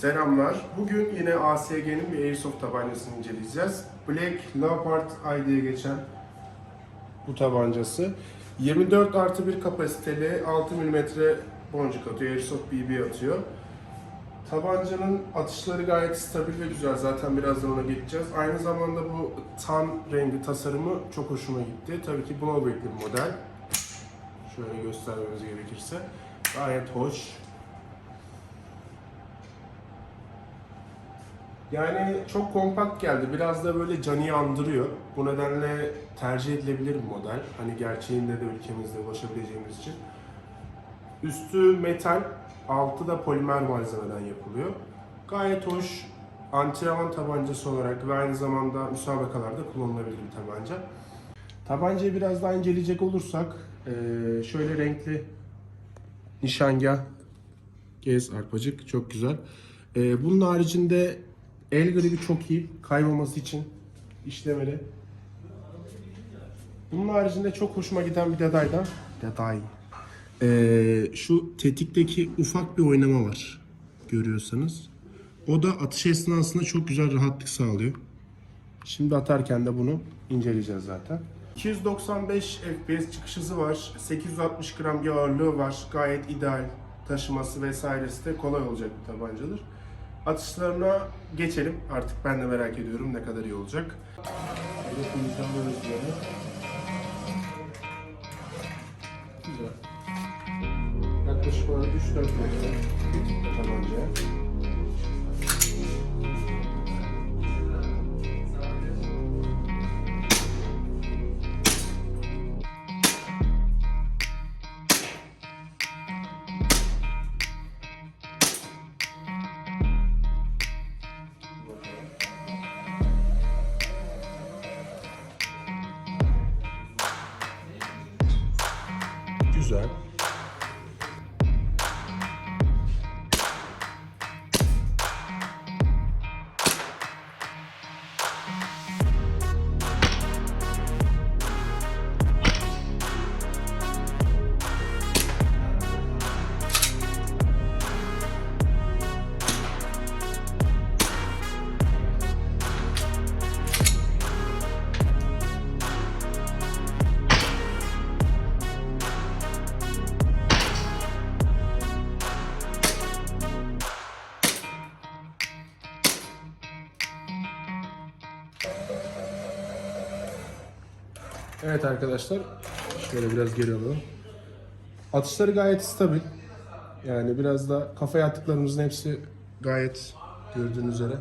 Selamlar. Bugün yine ASG'nin bir Airsoft tabancasını inceleyeceğiz. Black Leopard I geçen bu tabancası. 24 artı 1 kapasiteli 6 mm boncuk atıyor. Airsoft BB atıyor. Tabancanın atışları gayet stabil ve güzel. Zaten birazdan ona geçeceğiz. Aynı zamanda bu tan rengi tasarımı çok hoşuma gitti. Tabii ki blowback'li model. Şöyle göstermemiz gerekirse. Gayet hoş. Yani çok kompakt geldi. Biraz da böyle canı andırıyor. Bu nedenle tercih edilebilir bir model. Hani gerçeğinde de ülkemizde ulaşabileceğimiz için. Üstü metal, altı da polimer malzemeden yapılıyor. Gayet hoş. Antrenman tabancası olarak ve aynı zamanda müsabakalarda kullanılabilir bir tabanca. Tabancayı biraz daha inceleyecek olursak, şöyle renkli nişangah, gez arpacık çok güzel. Bunun haricinde el gribi çok iyi, kaymaması için işlemeli. Bunun haricinde çok hoşuma giden bir detay da, detay. Eee, şu tetikteki ufak bir oynama var, görüyorsanız. O da atış esnasında çok güzel rahatlık sağlıyor. Şimdi atarken de bunu inceleyeceğiz zaten. 295 FPS çıkış hızı var. 860 gram bir ağırlığı var. Gayet ideal. Taşıması vesairesi de kolay olacak bir tabancadır. Atışlarına geçelim. Artık ben de merak ediyorum ne kadar iyi olacak. Hedefini tanıyoruz böyle. Güzel. Yaklaşık olarak 3-4 metre tabancaya. Güzel. Evet arkadaşlar, şöyle biraz geri alalım. Atışları gayet stabil. Yani biraz da kafaya attıklarımızın hepsi gayet gördüğünüz üzere.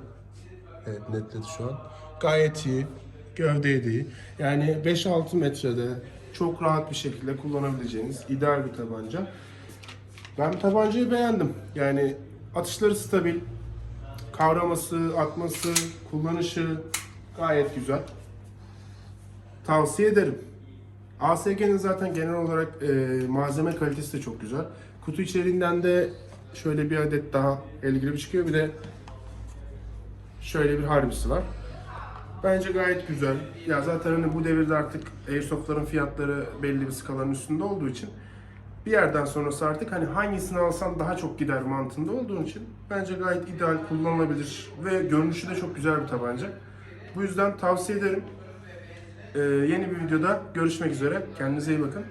Evet netledi şu an. Gayet iyi. Gövdeyi de iyi. Yani 5-6 metrede çok rahat bir şekilde kullanabileceğiniz ideal bir tabanca. Ben tabancayı beğendim. Yani atışları stabil. Kavraması, atması, kullanışı gayet güzel. Tavsiye ederim. ASG'nin zaten genel olarak e, malzeme kalitesi de çok güzel. Kutu içeriğinden de şöyle bir adet daha el çıkıyor. Bir de şöyle bir harbisi var. Bence gayet güzel. Ya zaten hani bu devirde artık Airsoft'ların fiyatları belli bir skalanın üstünde olduğu için bir yerden sonrası artık hani hangisini alsam daha çok gider mantığında olduğu için bence gayet ideal kullanılabilir ve görünüşü de çok güzel bir tabanca. Bu yüzden tavsiye ederim. Ee, yeni bir videoda görüşmek üzere. Kendinize iyi bakın.